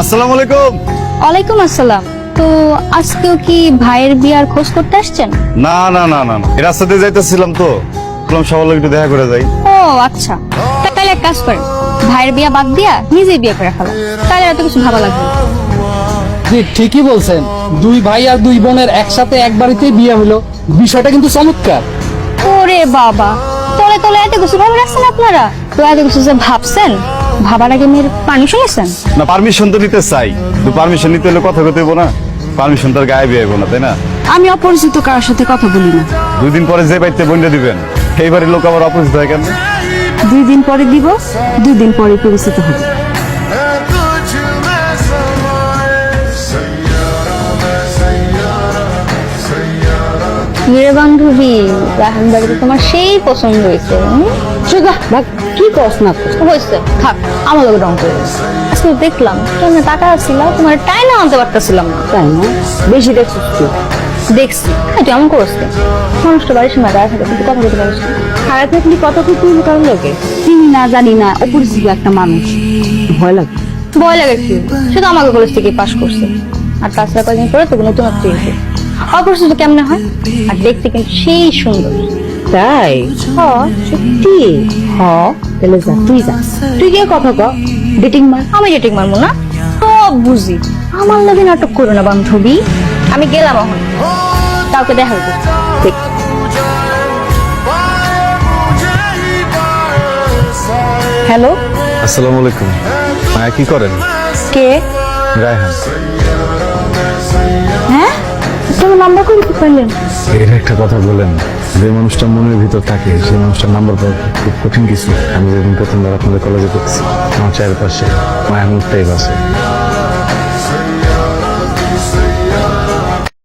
আসসালামু আলাইকুম। ওয়ালাইকুম আসসালাম। তো আজকেও কি ভাইয়ের বিয়ার খোঁজ করতে আসছেন? না না না না রাস্তাতে যাইতেছিলাম তো। বললাম সবার লোক একটু দেখা করে যাই। ও আচ্ছা। তাহলে এক কাজ করেন। ভাইয়ের বিয়া বাদ দিয়া নিজেই বিয়ে করে ফেলা। তাহলে এত কিছু ভাবা লাগবে জি ঠিকই বলছেন। দুই ভাই আর দুই বোনের একসাথে এক বাড়িতেই বিয়ে হলো। বিষয়টা কিন্তু চমৎকার। ওরে বাবা। তলে তলে এত কিছু ভাবে রাখছেন আপনারা? তো এত কিছু যে ভাবছেন ভাবার আগে মেয়ের পারমিশন না পারমিশন তো নিতে চাই তো পারমিশন নিতে হলে কথা না। পারমিশন তার গায়ে বিয়ে না তাই না? আমি অপরিচিত কারোর সাথে কথা বলি না। দুই দিন পরে যে বাড়িতে বন্ধ দিবেন এইবারের লোক আবার অপরিচিত হয় কেন? দুই দিন পরে দিব দুই দিন পরে পরিচিত হবে। মেরে বান্ধবী রাহান বাড়িতে তোমার সেই পছন্দ হয়েছে? সুগা ভাগ কি কস না তো? হয়েছে থাক আমার লোক রং করে। আজকে দেখলাম তুমি টাকা ছিল তোমার টাইনা আনতে পারতেছিলাম না। তাই না? বেশি দেখছিস তুই? দেখছি। এটা এমন করছে মানুষটা বাড়ির সময় গায়ে থাকে কিন্তু কথা বলতে পারিস খারাপ থাকলে কত কি তুই কারণ লোকে চিনি না জানি না অপরিচিত একটা মানুষ। ভয় লাগে? ভয় লাগে কি? শুধু আমাকে কলেজ থেকে পাশ করছে। আর তাছাড়া কয়েকদিন পরে তোকে নতুন একটা অপরিচিত কেমনে হয়? আর দেখতে কিন্তু সেই সুন্দর। তাই? হ সত্যি। হ তাহলে যা তুই যা। তুই গিয়ে কথা ক। ডেটিং মার আমি যেটিক মারবো না। সব বুঝি। আমার লাগে নাটক করো না বান্ধবী। আমি গেলাম এখন। কাউকে দেখা করতে দেখ। হ্যালো? আসসালামু আলাইকুম। হ্যাঁ কি করেন? কে? রায়হান। নাম্বার করে কি পারলেন? এর একটা কথা বলেন, যে মানুষটা মনের ভিতর থাকে, সেই মানুষটার নাম্বার পাওয়া খুব কঠিন কিছু। আমি যেদিন প্রথমবার আপনাদের কলেজে পড়ছি আমার চারপাশে মায়ের মুখটাই বাসে।